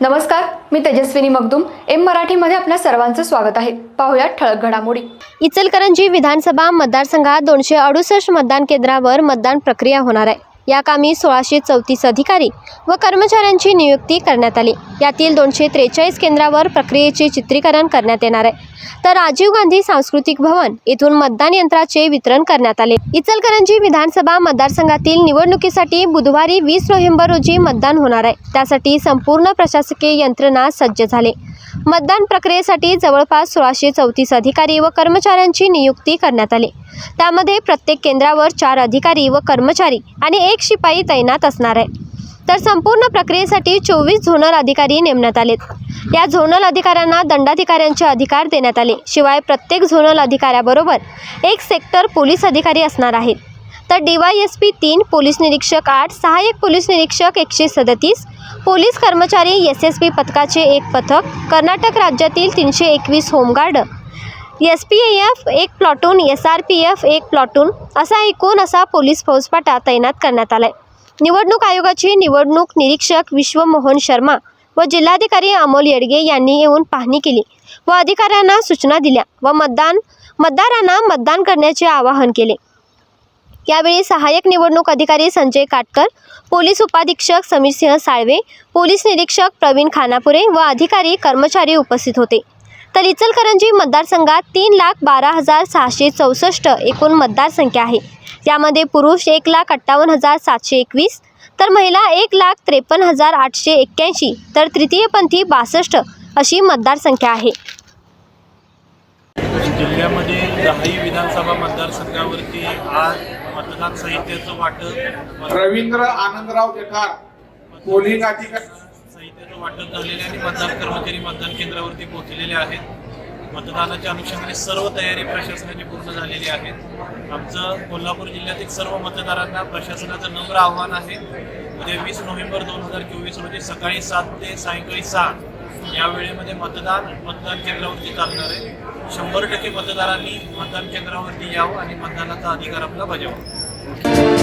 नमस्कार मी तेजस्विनी मगदुम. एम मराठीमध्ये आपल्या सर्वांचं स्वागत आहे. पाहुयात ठळक घडामोडी. इचलकरंजी विधानसभा मतदारसंघात दोनशे अडुसष्ट मतदान केंद्रावर मतदान प्रक्रिया होणार आहे. या कामी सोळाशे चौतीस अधिकारी व कर्मचाऱ्यांची नियुक्ती करण्यात आली. यातील दोनशे त्रेचाळीस केंद्रावर प्रक्रियेचे चित्रीकरण करण्यात येणार आहे. तर राजीव गांधी सांस्कृतिक भवन येथून मतदान यंत्राचे वितरण करण्यात आले. इचलकरंजी विधानसभा मतदारसंघातील निवडणुकीसाठी बुधवारी वीस नोव्हेंबर रोजी मतदान होणार आहे. त्यासाठी संपूर्ण प्रशासकीय यंत्रणा सज्ज झाले. मतदान प्रक्रियेसाठी जवळपास सोळाशे चौतीस अधिकारी व कर्मचाऱ्यांची नियुक्ती करण्यात आली. त्यामध्ये प्रत्येक केंद्रावर चार अधिकारी व कर्मचारी आणि एक शिपाई तैनात असणार आहे. तर संपूर्ण प्रक्रियेसाठी चोवीस झोनल अधिकारी नेमण्यात आलेत. या झोनल अधिकाऱ्यांना दंडाधिकाऱ्यांचे अधिकार देण्यात आले. शिवाय प्रत्येक झोनल अधिकाऱ्याबरोबर एक सेक्टर पोलीस अधिकारी असणार आहेत. तर डी वाय एस पी तीन पोलीस निरीक्षक आठ सहाय्यक पोलीस निरीक्षक एकशे सदतीस पोलीस कर्मचारी एस एस पी पथकाचे एक पथक कर्नाटक राज्यातील तीनशे एकवीस होमगार्ड एस पी एफ एक platoon S R P F एक प्लॉटून असा एकूण असा पोलीस फौजफाटा तैनात करण्यात आलाय. निवडणूक आयोगाचे निवडणूक निरीक्षक विश्वमोहन शर्मा व जिल्हाधिकारी अमोल येडगे यांनी येऊन पाहणी केली व अधिकाऱ्यांना सूचना दिल्या व मतदान मतदारांना मतदान करण्याचे आवाहन केले. यावेळी सहाय्यक निवडणूक अधिकारी संजय काटकर पोलीस उपाधीक्षक समीरसिंह साळवे पोलीस निरीक्षक प्रवीण खानापुरे व अधिकारी कर्मचारी उपस्थित होते. तर इचलकरंजी मतदारसंघात तीन लाख बारा हजार सहाशे चौसष्ट एकूण मतदारसंख्या आहे. यामध्ये पुरुष एक लाख अठ्ठावन्न हजार सातशे एकवीस तर महिला एक लाख त्रेपन्न हजार आठशे एक्क्याऐंशी तर तृतीयपंथी बासष्ट अशी मतदारसंख्या आहे. जिल्ह्यामध्ये दहाही विधानसभा मतदारसंघावरती आज मतदान साहित्याचं वाटप रवींद्र आनंदराव जठार पोलिंग अधिकारी साहित्याचं वाटप झालेले आणि मतदान कर्मचारी मतदान केंद्रावरती पोहोचलेले आहेत. मतदानाच्या अनुषंगाने सर्व तयारी प्रशासनाची पूर्ण झालेली आहे. आमचं कोल्हापूर जिल्ह्यातील सर्व मतदारांना प्रशासनाचं नम्र आव्हान आहे. उद्या वीस नोव्हेंबर दोन हजार चोवीस रोजी सकाळी सात ते सायंकाळी सहा या वेळेमध्ये मतदान मतदान केंद्रावरती चालणार आहे. शंभर टक्के मतदारांनी मतदान केंद्रावरती यावं आणि मतदानाचा अधिकार आपला बजावा.